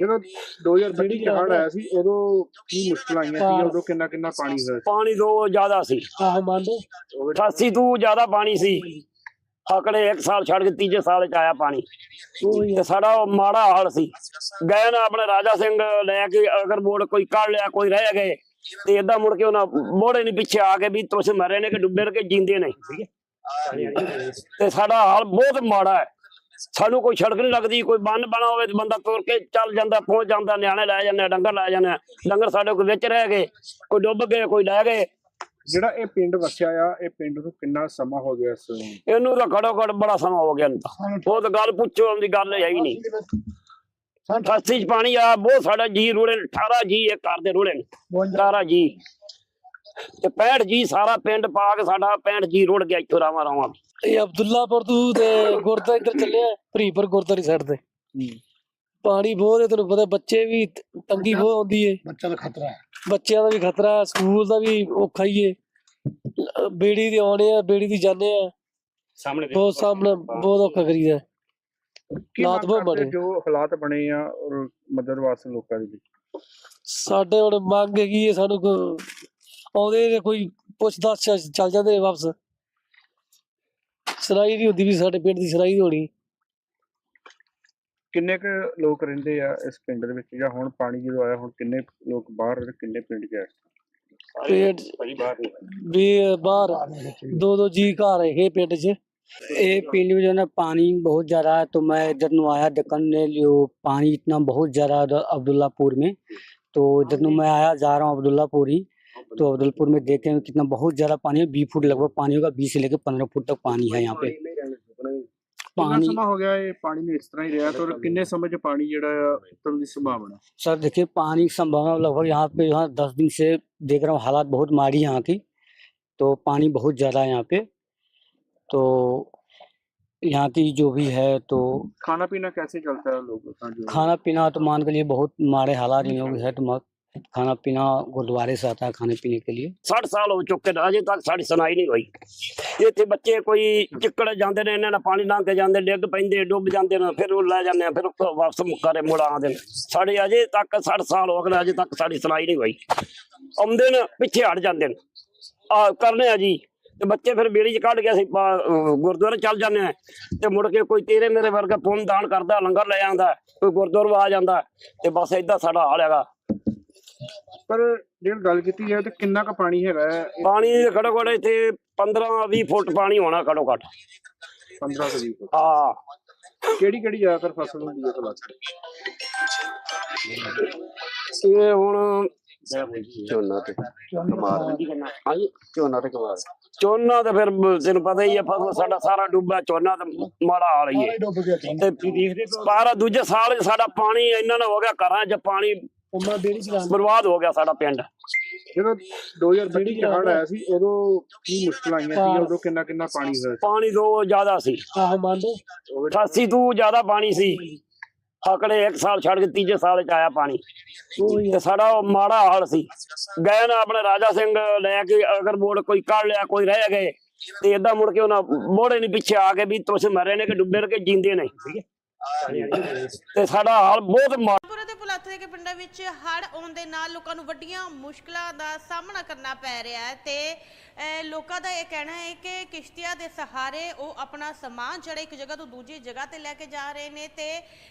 ਜਦੋਂ 2020 ਚ ਹੜ੍ਹ ਆਇਆ ਸੀ ਉਦੋਂ ਕੀ ਮੁਸ਼ਕਲਾਂ ਆਈਆਂ ਸੀ ਉਦੋਂ ਕਿੰਨਾ ਕਿੰਨਾ ਪਾਣੀ ਹੋਇਆ ਸੀ? ਪਾਣੀ ਤੋਂ ਜ਼ਿਆਦਾ ਸੀ। ਆਹ ਮੰਨ ਲਓ 88 ਤੋਂ ਜ਼ਿਆਦਾ ਪਾਣੀ ਸੀ। ਹਕੜੇ ਇੱਕ ਸਾਲ ਛੱਡ ਕੇ ਤੀਜੇ ਸਾਲ ਚ ਆਇਆ ਪਾਣੀ। ਤੇ ਸਾਡਾ ਉਹ ਮਾੜਾ ਹਾਲ ਸੀ। ਗਏ ਨਾ ਆਪਣੇ ਰਾਜਾ ਸਿੰਘ ਲੈ ਕੇ ਅਗਰ ਬੋਰਡ ਕੋਈ ਕੱਢ ਲਿਆ ਕੋਈ ਰਹਿ ਗਏ ਤੇ ਏਦਾਂ ਮੁੜ ਕੇ ਉਹਨਾਂ ਮੋੜੇ ਨਹੀਂ ਪਿੱਛੇ ਆ ਕੇ ਵੀ ਤੁਸੀਂ ਮਰੇ ਨੇ ਕਿ ਡੁੱਬੇ ਨੇ ਕਿ ਜਿੰਦੇ ਨਹੀਂ ਤੇ ਸਾਡਾ ਹਾਲ ਬਹੁਤ ਮਾੜਾ ਹੈ। ਸਾਨੂੰ ਕੋਈ ਸੜਕ ਨਹੀਂ ਲੱਗਦੀ ਕੋਈ ਬੰਨ ਬਣਾ ਹੋਵੇ ਤੇ ਬੰਦਾ ਤੁਰ ਕੇ ਚੱਲ ਜਾਂਦਾ ਪਹੁੰਚ ਜਾਂਦਾ ਨਿਆਣੇ ਲੈ ਜਾਂਦੇ ਆ, ਡੰਗਰ ਲੈ ਜਾਂਦੇ ਆ। ਡੰਗਰ ਸਾਡੇ ਕੋਈ ਵਿੱਚ ਰਹਿ ਗਏ ਕੋਈ ਡੁੱਬ ਗਏ ਕੋਈ ਲੈ ਗਏ। ਜਿਹੜਾ ਇਹ ਪਿੰਡ ਵਸਿਆ ਆ ਇਹ ਪਿੰਡ ਨੂੰ ਕਿੰਨਾ ਸਮਾਂ ਹੋ ਗਿਆ ਇਸ ਨੂੰ? ਇਹਨੂੰ ਤਾਂ ਘੜੋ ਘੜ ਬੜਾ ਸਮਾਂ ਹੋ ਗਿਆ ਇਹਨੂੰ ਤਾਂ। ਉਹ ਤਾਂ ਗੱਲ ਪੁੱਛੋ ਉਹਦੀ ਗੱਲ ਹੈ ਹੀ ਨਹੀਂ। 88 ਚ ਪਾਣੀ ਆ ਬਹੁਤ ਸਾਡਾ ਜੀ ਰੁੜੇ ਨੇ 18 ਜੀ ਇਹ ਘਰ ਦੇ ਰੁੜੇ ਨੇ 18 ਜੀ। ਤੇ 65 ਜੀ ਸਾਰਾ ਪਿੰਡ ਪਾ ਕੇ ਸਾਡਾ 65 ਜੀ ਰੁੜ ਗਿਆ ਇੱਥੋਂ ਰਾਵਾਂ ਰਾਵਾਂ ਇਹ ਅਬਦੁੱਲਾਪੁਰ ਤੋਂ ਤੇ ਗੁਰਦਾ ਇੱਧਰ ਚੱਲਿਆ ਭਰੀਪੁਰ ਗੁਰਦਾਰੀ ਸਾਈਡ ਤੇ। ਪਾਣੀ ਬਹੁਤ ਹੈ ਤੈਨੂੰ ਪਤਾ ਬੱਚੇ ਵੀ ਤੰਗੀ ਬਹੁਤ ਆਉਂਦੀ ਏ ਬੱਚਾ ਦਾ ਖਤਰਾ ਹੈ। ਬੱਚਿਆਂ ਦਾ ਵੀ ਖਤਰਾ ਹੈ ਸਕੂਲ ਦਾ ਵੀ ਔਖਾ ਹੀ ਏ ਬੇੜੀ ਦੇ ਆਉਣੇ ਆ ਬੇੜੀ ਦੀ ਜਾਂਦੇ ਆ। ਸਾਹਮਣੇ ਬਹੁਤ ਸਾਹਮਣੇ ਬਹੁਤ ਔਖਾ ਕਰੀਦਾ। ਹਾਲਾਤ ਬਹੁਤ ਮਾੜੇ। ਜੋ ਹਾਲਾਤ ਬਣੇ ਆ ਔਰ ਮਦਦ ਵਾਸਤੇ ਲੋਕਾਂ ਦੀ ਸਾਡੇ ਹੁਣ ਮੰਗ ਹੈਗੀ ਏ ਸਾਨੂੰ ਕੋ- ਆਉਂਦੇ ਨੇ ਕੋਈ ਪੁੱਛ ਦੱਸ ਚ- ਚੱਲ ਜਾਂਦੇ ਵਾਪਸ। ਸਰਾਈ ਨਹੀਂ ਹੁੰਦੀ ਵੀ ਸਾਡੇ ਪਿੰਡ ਦੀ ਸਰਾਈ ਹੋਣੀ ਕਿੰਨੇ ਕੁ ਲੋਕ ਰਹਿੰਦੇ ਆ ਇਸ ਪਿੰਡ ਦੇ ਵਿੱਚ ਜਾਂ ਹੁਣ ਪਾਣੀ ਜਦੋਂ ਆਇਆ ਹੁਣ ਕਿੰਨੇ ਲੋਕ ਬਾਹਰ ਤੇ ਕਿੰਨੇ ਪਿੰਡ ਚ ਆ ਪਿੰਡ ਵੀ ਬਾਹਰ ਦੋ ਦੋ ਜੀ ਘਰ ਹੈਗੇ ਪਿੰਡ 'ਚ ये पिंड में जो है ना पानी बहुत ज़्यादा है तो मैं इधर नु आया देखने ने लियो पानी इतना बहुत ज़्यादा है उधर अब्दुल्लापुर में तो इधर नु मैं आया जा रहा हूँ अब्दुल्लापुर ही तो अब्दुल्लापुर में देखे हैं कितना बहुत ज़्यादा पानी है बीस फुट लगभग पानी होगा बीस से लेकर पंद्रह फुट तक पानी है यहाँ पे ਕਿੰਨਾ पानी ਸਮਾਂ ਹੋ ਗਿਆ ਇਹ ਪਾਣੀ ਨੂੰ ਇਸ ਤਰ੍ਹਾਂ ਹੀ ਰਿਹਾ ਤਾਂ ਕਿੰਨੇ ਸਮੇਂ ਚ ਪਾਣੀ ਜਿਹੜਾ ਆ ਉਤਰਨ ਦੀ ਸੰਭਾਵਨਾ सर देखिए पानी की संभावना लगभग यहाँ पे यहाँ दस दिन से देख रहा हूँ हालात बहुत माड़ी है यहाँ की तो पानी बहुत ज़्यादा है यहाँ पे तो यहाँ की जो भी है तो खाना पीना कैसे चलता है लोगों का जो खाना पीना तो मान के लिए बहुत मारे हालात इन लोग है तो मा- खाना पीना गुरुद्वारे से आता है खाने पीने के लिए 60 ਸਾਲ ਹੋ ਚੁੱਕੇ ਨੇ ਅਜੇ ਤੱਕ ਸਾਡੀ ਸੁਣਾਈ ਨਹੀਂ ਹੋਈ ਇੱਥੇ ਬੱਚੇ ਕੋਈ ਚਿੱਕੜ ਜਾਂਦੇ ਨੇ ਇਹਨਾਂ ਨਾਲ ਪਾਣੀ ਲੰਘ ਕੇ ਜਾਂਦੇ ਡਿੱਗ ਪੈਂਦੇ ਡੁੱਬ ਜਾਂਦੇ ਨੇ ਫਿਰ ਉਹ ਲੈ ਜਾਂਦੇ ਆ ਫਿਰ ਉਹ ਵਾਪਸ ਮੁਕਾਰੇ ਮੁੜ ਆਉਂਦੇ ਨੇ ਸਾਡੇ ਅਜੇ ਤੱਕ 60 ਸਾਲ ਹੋ ਗਏ ਨੇ, ਅਜੇ ਤੱਕ ਸਾਡੀ ਸੁਣਾਈ ਨਹੀਂ ਹੋਈ ਆਉਂਦੇ ਨੇ ਪਿੱਛੇ ਹਟ ਜਾਂਦੇ ਨੇ ਆ ਕਰਨੇ ਆ ਜੀ ਤੇ ਬੱਚੇ ਫਿਰ ਬੇੜੀ ਚ ਕੱਢ ਕੇ ਅਸੀਂ ਪਾ- ਅਹ ਗੁਰਦੁਆਰੇ ਚੱਲ ਜਾਂਦੇ ਆ ਤੇ ਮੁੜ ਕੇ ਕੋਈ ਤੇਰੇ ਮੇਰੇ ਵਰਗਾ ਪੁੰਨ ਦਾਨ ਕਰਦਾ ਲੰਗਰ ਲੈ ਆਂਦਾ ਕੋਈ ਗੁਰਦੁਆਰਾ ਆ ਜਾਂਦਾ ਤੇ ਬਸ ਏਦਾਂ ਸਾਡਾ ਹਾਲ ਹੈਗਾ ਪਰ ਜਿਹੜੀ ਗੱਲ ਕੀਤੀ ਹੈ ਤੇ ਕਿੰਨਾ ਕੁ ਪਾਣੀ ਹੈਗਾ ਹੈ? ਪਾਣੀ ਘੜੋ ਘੜ ਇੱਥੇ 15 20 ਫੁੱਟ ਪਾਣੀ ਹੋਣਾ ਘੜੋ ਘੱਟ 15 ਤੋਂ 20 ਫੁੱਟ। ਹਾਂ। ਕਿਹੜੀ ਕਿਹੜੀ ਜ਼ਿਆਦਾਤਰ ਫਸਲ ਹੁੰਦੀ ਹੈ ਤੁਹਾਡੇ ਇਹ ਹੁਣ ਝੋਨਾ ਤੇ। ਕਮਾਰ ਹਾਂਜੀ? ਝੋਨਾ ਤੇ ਕਮਾਰ ਝੋਨਾ ਤੇ ਫਿਰ ਤੈਨੂੰ ਪਤਾ ਹੀ ਹੈ ਫਸਲ ਸਾਡਾ ਸਾਰਾ ਡੁੱਬਾ ਝੋਨਾ ਤੇ ਮਾੜਾ ਹਾਲ ਹੀ ਹੈ। ਤੇ ਸਾਰਾ ਦੂਜੇ ਸਾਲ ਸਾਡਾ ਪਾਣੀ ਇੰਨਾ ਨਾ ਹੋ ਗਿਆ ਘਰਾਂ 'ਚ ਪਾਣੀ ਉਮਾ ਬੇੜੀ ਚਲਾਉਂਦੇ ਬਰਬਾਦ ਹੋ ਗਿਆ ਸਾਡਾ ਪਿੰਡ। ਜਦੋਂ 2020 ਚ ਹੜ੍ਹ ਆਇਆ ਸੀ ਉਦੋਂ ਕੀ ਮੁਸ਼ਕਲਾਂ ਆਈਆਂ ਸੀ? ਉਦੋਂ ਕਿੰਨਾ ਕਿੰਨਾ ਪਾਣੀ ਹੋਇਆ ਸੀ? ਪਾਣੀ ਤੋਂ ਜ਼ਿਆਦਾ ਸੀ। ਆਹ ਮੰਨਦੇ 88 ਤੋਂ ਜ਼ਿਆਦਾ ਪਾਣੀ ਸੀ। ਹਕੜੇ ਇੱਕ ਸਾਲ ਛੱਡ ਕੇ ਤੀਜੇ ਸਾਲ 'ਚ ਆਇਆ ਪਾਣੀ। ਤੇ ਸਾਡਾ ਉਹ ਮਾੜਾ ਹਾਲ ਸੀ। ਗਏ ਨਾ ਆਪਣੇ ਰਾਜਾ ਸਿੰਘ ਲੈ ਕੇ ਅਗਰ ਬੋਰਡ ਕੋਈ ਕੱਢ ਲਿਆ ਕੋਈ ਰਹਿ ਗਏ ਤੇ ਏਦਾਂ ਮੁੜ ਕੇ ਉਹਨਾਂ ਮੋੜੇ ਨਹੀਂ ਪਿੱਛੇ ਆ ਕੇ ਵੀ ਤੁਸੀਂ ਮਰੇ ਨੇ ਕਿ ਡੁੱਬੇ ਨੇ ਕਿ ਜਿੰਦੇ ਨਹੀਂ ਤੇ ਸਾਡਾ ਹਾਲ ਬਹੁਤ ਮਾੜਾ ਦੇ ਪੁਲਾਥੇ ਪਿੰਡਾਂ ਵਿੱਚ ਹੜ੍ਹ ਆਉਣ ਦੇ ਨਾਲ ਲੋਕਾਂ ਨੂੰ ਵੱਡੀਆਂ ਮੁਸ਼ਕਲਾਂ ਦਾ ਸਾਹਮਣਾ ਕਰਨਾ ਪੈ ਰਿਹਾ ਹੈ ਤੇ ਲੋਕਾਂ ਦਾ ਇਹ ਕਹਿਣਾ ਹੈ ਕਿ ਕਿਸ਼ਤੀਆਂ ਦੇ ਸਹਾਰੇ ਉਹ ਆਪਣਾ ਸਮਾਨ ਜਿਹੜਾ ਇੱਕ ਜਗ੍ਹਾ ਤੋਂ ਦੂਜੀ ਜਗ੍ਹਾ ਤੇ ਲੈ ਕੇ ਜਾ ਰਹੇ ਨੇ ਤੇ